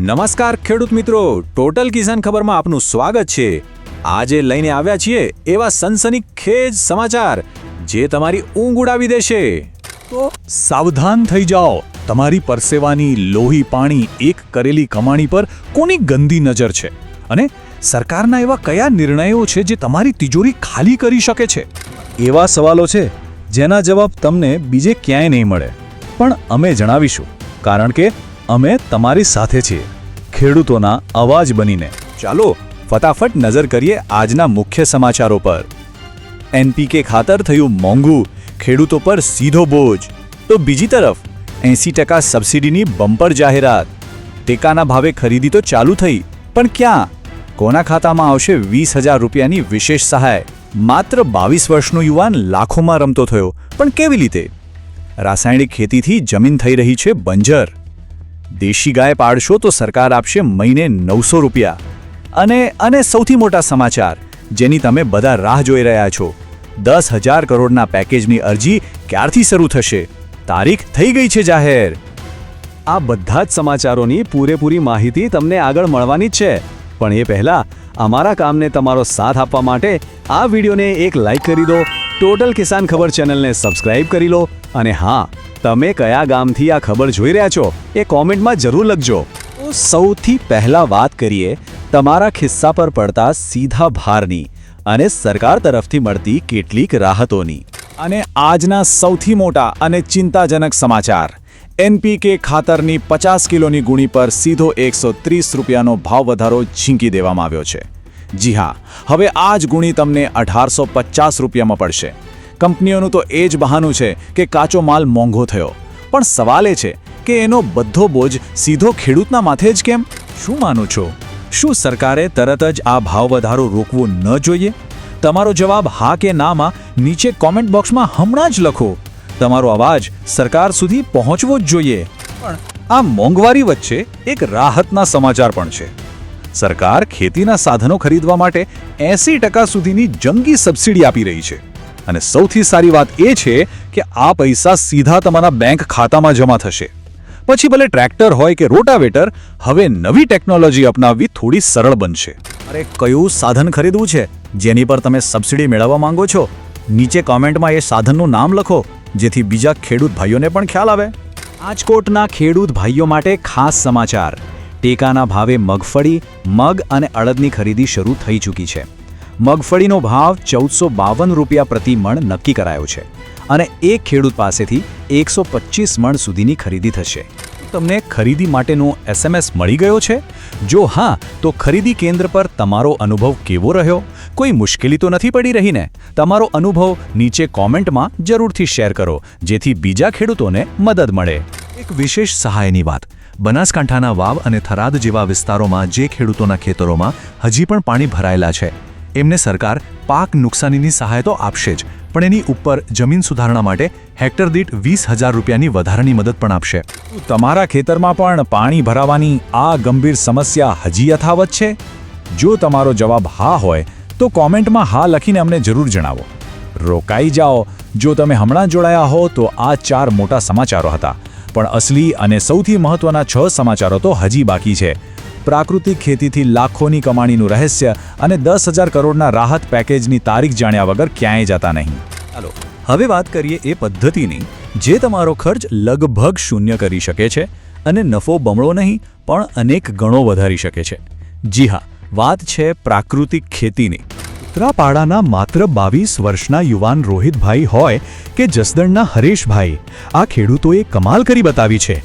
નમસ્કાર ખેડૂત મિત્રો. ટોટલ કિસાન ખબરમાં આપનું સ્વાગત છે. આજે લઈને આવ્યા છીએ એવા સનસનીખેજ સમાચાર જે તમારી ઊંઘ ઉડાવી દેશે. તો સાવધાન થઈ જાઓ. તમારી પરસેવાની લોહી પાણી એક કરેલી કમાણી પર કોની ગંદી નજર છે? અને સરકારના એવા કયા નિર્ણયો છે જે તમારી તિજોરી ખાલી કરી શકે છે? એવા સવાલો છે જેના જવાબ તમને બીજે ક્યાંય નહીં મળે. પણ અમે જણાવીશું. કારણ કે અમે તમારી સાથે છીએ. ખેડૂતોના અવાજ બનીને. ચાલો, ફટાફટ નજર કરીએ આજના મુખ્ય સમાચારો પર. એનપીકે ખાતર થયું મોંઘું, ખેડૂતો પર સીધો બોજ. તો બીજી તરફ એંસી ટકા સબસિડીની બમ્પર જાહેરાત. ટેકાના ભાવે ખરીદી તો ચાલુ થઈ, પણ ક્યાં? કોના ખાતામાં આવશે વીસ હજાર રૂપિયાની વિશેષ સહાય? માત્ર બાવીસ વર્ષનો યુવાન લાખોમાં રમતો થયો, પણ કેવી રીતે? રાસાયણિક ખેતીથી જમીન થઈ રહી છે બંજર. દેશી ગાય પાડશો તો સરકાર આપશે મહિને નવસો રૂપિયા. અને અને સૌથી મોટા સમાચાર, જેની તમે બધા રાહ જોઈ રહ્યા છો. દસ હજાર કરોડના પેકેજની અરજી ક્યારથી શરૂ થશે? તારીખ થઈ ગઈ છે જાહેર. આ બધા જ સમાચારોની પૂરેપૂરી માહિતી તમને આગળ મળવાની જ છે. પણ એ પહેલા, અમારા કામને તમારો સાથ આપવા માટે આ વિડીયોને એક લાઈક કરી દો. ટોટલ કિસાન ખબર ચેનલને સબસ્ક્રાઇબ કરી લો. અને હા, તમે કયા ગામથી આ ખબર જોઈ રહ્યા છો એ કોમેન્ટમાં જરૂર લખજો. સૌથી પહેલા વાત કરીએ, તમારા ખિસ્સા પર પડતા સીધા ભારની અને સરકાર તરફથી મળતી કેટલીક રાહતોની. અને આજના સૌથી મોટા અને ચિંતાજનક સમાચાર. એનપીકે ખાતરની પચાસ કિલોની ગુણી પર સીધો એકસો ત્રીસ રૂપિયાનો ભાવ વધારો ઝીંકી દેવામાં આવ્યો છે. જી હા, હવે આ જ ગુણી તમને અઢારસો પચાસ રૂપિયામાં પડશે. કંપનીઓનું તો એ જ બહાનું છે કે કાચો માલ મોંઘો થયો. પણ સવાલ એ છે કે એનો બધો બોજ સીધો ખેડૂતના માથે જ કેમ? શું માનો છો? શું સરકારે તરત જ આ ભાવ વધારો રોકવો ન જોઈએ? તમારો જવાબ હા કે નામાં નીચે કોમેન્ટ બોક્સમાં હમણાં જ લખો. તમારો અવાજ સરકાર સુધી પહોંચવો જ જોઈએ. પણ આ મોંઘવારી વચ્ચે એક રાહતના સમાચાર પણ છે. સરકાર ખેતીના સાધનો ખરીદવા માટે એંસી ટકા સુધીની જંગી સબસિડી આપી રહી છે. અને સૌથી સારી વાત એ છે કે આ પૈસા સીધા તમારા બેંક ખાતામાં જમા થશે. પછી ભલે ટ્રેક્ટર હોય કે રોટાવેટર હવે નવી ટેકનોલોજી અપનાવવી થોડી સરળ બનશે. અરે કયું સાધન ખરીદવું છે? જેની પર તમે સબસિડી મેળવવા માંગો છો? નીચે કોમેન્ટમાં એ સાધનનું નામ લખો, જેથી બીજા ખેડૂત ભાઈઓને પણ ખ્યાલ આવે. રાજકોટના ખેડૂત ભાઈઓ માટે ખાસ સમાચાર. ટેકાના ભાવે મગફળી, મગ અને અડદની ખરીદી શરૂ થઈ ચૂકી છે. મગફળીનો ભાવ ચૌદસો બાવન રૂપિયા પ્રતિ મણ નક્કી કરાયો છે અને એક ખેડૂત પાસેથી એકસો પચીસ મણ સુધીની ખરીદી થશે. તમને ખરીદી માટેનો એસએમએસ મળી ગયો છે? જો હા, તો ખરીદી કેન્દ્ર પર તમારો અનુભવ કેવો રહ્યો? કોઈ મુશ્કેલી તો નથી પડી રહી ને તમારો અનુભવ નીચે કોમેન્ટમાં જરૂરથી શેર કરો, જેથી બીજા ખેડૂતોને મદદ મળે. એક વિશેષ સહાયની વાત. બનાસકાંઠાના વાવ અને થરાદ જેવા વિસ્તારોમાં જે ખેડૂતોના ખેતરોમાં હજી પણ પાણી ભરાયેલા છે. એમને સરકાર પાક નુકસાનીની સહાય તો આપશે જ, પણ એની ઉપર જમીન સુધારણા માટે હેક્ટર દીઠ વીસ હજાર રૂપિયાની વધારાની મદદ પણ આપશે. તમારા ખેતરમાં પણ પાણી ભરાવાની આ ગંભીર સમસ્યા હજી યથાવત છે? જો તમારો જવાબ હા હોય, તો કોમેન્ટમાં હા લખીને અમને જરૂર જણાવો. રોકાઈ જાઓ. જો તમે હમણાં જોડાયા હો, તો આ ચાર મોટા સમાચારો હતા. પણ અસલી અને સૌથી મહત્વના છ સમાચારો તો હજી બાકી છે. પ્રાકૃતિક ખેતીથી લાખોની કમાણીનું રહસ્ય અને દસ હજાર કરોડના રાહત પેકેજની તારીખ જાણ્યા વગર ક્યાંય જતા નહીં. ચાલો, હવે વાત કરીએ એ પદ્ધતિની, જે તમારો ખર્ચ લગભગ શૂન્ય કરી શકે છે અને નફો બમણો નહીં, પણ અનેક ગણો વધારી શકે છે. જી હા, વાત છે પ્રાકૃતિક ખેતીની. ઉત્તરાપાડાના માત્ર બાવીસ વર્ષના યુવાન રોહિતભાઈ હોય કે જસદણના હરેશભાઈ, આ ખેડૂતોએ કમાલ કરી બતાવી છે.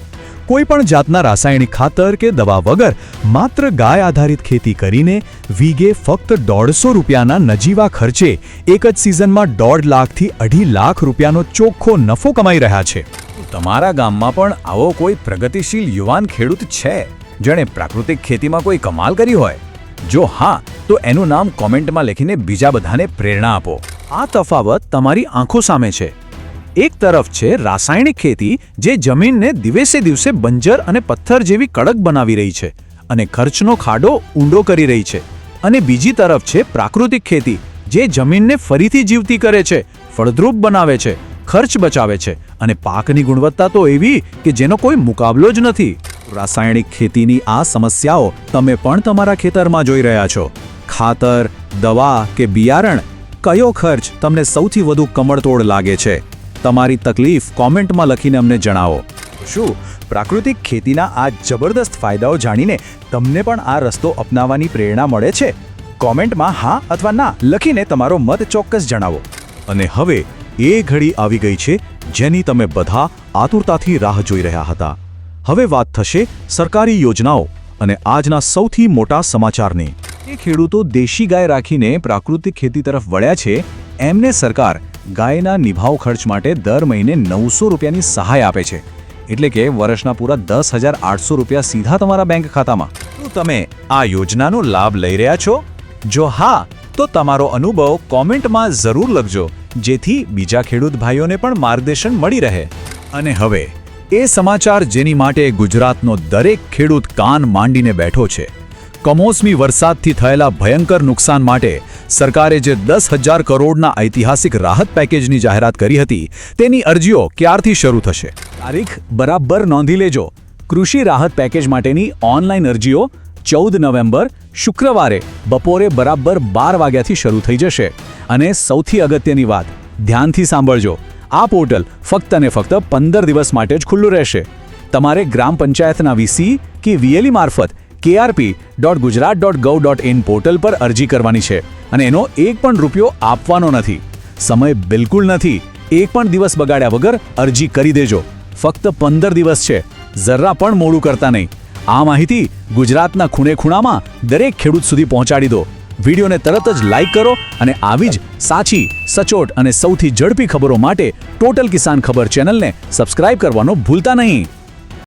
કોઈ પણ જાતના રાસાયણિક ખાતર કે દવા વગર માત્ર ગાય આધારિત ખેતી કરીને વીગે ફક્ત દોઢસો રૂપિયાના નજીવા ખર્ચે એક જ સિઝનમાં દોઢ લાખથી અઢી લાખ રૂપિયાનો ચોખ્ખો નફો કમાઈ રહ્યા છે. તમારા ગામમાં પણ આવો કોઈ પ્રગતિશીલ યુવાન ખેડૂત છે, જેણે પ્રાકૃતિક ખેતીમાં કોઈ કમાલ કરી હોય? જો હા, તો એનું નામ કોમેન્ટમાં લખીને બીજા બધાને પ્રેરણા આપો. આ તફાવત તમારી આંખો સામે છે. એક તરફ છે રાસાયણિક ખેતી, જે જમીનને દિવસે દિવસે બંજર અને પથ્થર જેવી કડક બનાવી રહી છે અને ખર્ચનો ખાડો ઊંડો કરી રહી છે. અને બીજી તરફ છે પ્રાકૃતિક ખેતી, જે જમીનને ફરીથી જીવતી કરે છે, ફળદ્રુપ બનાવે છે, ખર્ચ બચાવે છે અને પાકની ગુણવત્તા તો એવી કે જેનો કોઈ મુકાબલો જ નથી. રાસાયણિક ખેતીની આ સમસ્યાઓ તમે પણ તમારા ખેતરમાં જોઈ રહ્યા છો. ખાતર, દવા કે બિયારણ, કયો ખર્ચ તમને સૌથી વધુ કમળતોડ લાગે છે? તમારી તકલીફ કોમેન્ટમાં લખીને અમને જણાવો. શું પ્રાકૃતિક ખેતીના આ જબરદસ્ત ફાયદાઓ જાણીને તમને પણ આ રસ્તો અપનાવવાની પ્રેરણા મળે છે? કોમેન્ટમાં હા અથવા ના લખીને તમારો મત ચોક્કસ જણાવો. અને હવે એ ઘડી આવી ગઈ છે જેની તમે બધા આતુરતાથી રાહ જોઈ રહ્યા હતા. હવે વાત થશે સરકારી યોજનાઓ અને આજના સૌથી મોટા સમાચારની. એ ખેડૂતો દેશી ગાય રાખીને પ્રાકૃતિક ખેતી તરફ વળ્યા છે, એમને સરકાર ગાયના નિભાવ ખર્ચ માટે દર મહિને નવસો રૂપિયાની સહાય આપે છે. એટલે કે વર્ષના પૂરા દસ હજાર આઠસો રૂપિયા સીધા તમારા બેંક ખાતામાં. શું તમે આ યોજનાનો લાભ લઈ રહ્યા છો? જો હા, તો તમારો અનુભવ કોમેન્ટમાં જરૂર લખજો, જેથી બીજા ખેડૂત ભાઈઓને પણ માર્ગદર્શન મળી રહે. અને હવે, એ સમાચાર જેની માટે ગુજરાતનો દરેક ખેડૂત કાન માંડીને બેઠો છે. કમોસમી વરસાદથી થયેલા ભયંકર નુકસાન માટે સરકારે જે દસ હજાર કરોડના ઐતિહાસિક રાહત પેકેજની જાહેરાત કરી હતી, તેની અરજીઓ ક્યારથી શરૂ થશે? તારીખ બરાબર નોંધી લેજો. કૃષિ રાહત પેકેજ માટેની ઓનલાઈન અરજીઓ ચૌદ નવેમ્બર, શુક્રવારે બપોરે બરાબર બાર વાગ્યાથી શરૂ થઈ જશે. અને સૌથી અગત્યની વાત, ધ્યાનથી સાંભળજો. આ પોર્ટલ ફક્ત અને ફક્ત પંદર દિવસ માટે જ ખુલ્લું રહેશે. તમારે ગ્રામ પંચાયતના વીસી કે વીએલી મારફત KRP dot Gujarat dot gov dot in portal પર અરજી કરવાની છે અને એનો એક પણ રૂપિયો આપવાનો નથી. સમય બિલકુલ નથી. એક પણ દિવસ બગાડ્યા વગર અરજી કરી દેજો. ફક્ત પંદર દિવસ છે. જરા પણ મોડું કરતા નહીં. આ માહિતી ગુજરાતના ખૂણે ખૂણામાં દરેક ખેડૂત સુધી પહોંચાડી દો. વિડીયોને તરત જ લાઈક કરો અને આવી જ સાચી, સચોટ અને સૌથી ઝડપી ખબરો માટે ટોટલ કિસાન ખબર ચેનલને સબસ્ક્રાઇબ કરવાનો ભૂલતા નહીં.